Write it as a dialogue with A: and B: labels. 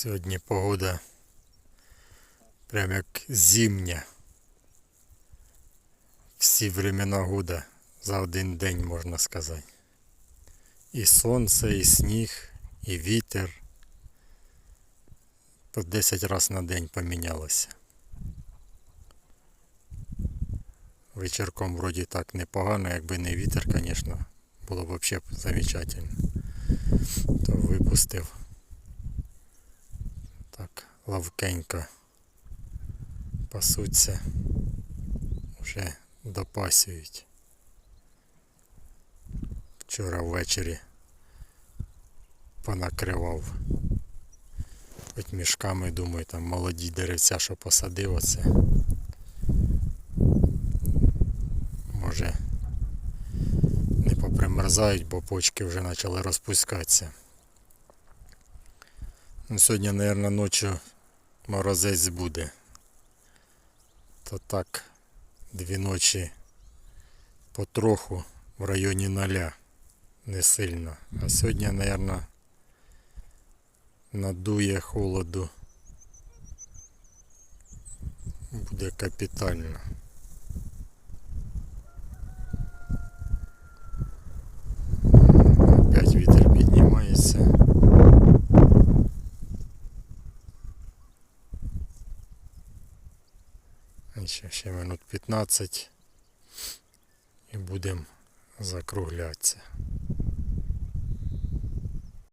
A: Сьогодні погода прям як зимня. Всі времена года за один день можна сказати. І сонце, і сніг, і вітер. По 10 разів на день помінялося. Вечірком вроді так непогано, якби не вітер, звісно, було б взагалі замечательно. То випустив лавкенько пасуться, вже допасюють. Вчора ввечері понакривав. Хоч мішками, думаю, там молоді деревця, що посадив оце. Може не попримерзають, бо почки вже почали розпускатися. Ну, сьогодні, мабуть, ночі морозець буде. То так, дві ночі потроху в районі ноля. Не сильно. А сьогодні, мабуть, надує холоду. Буде капітально. Опять вітер піднімається. І Ще, ще минут 15 і будемо закруглятися.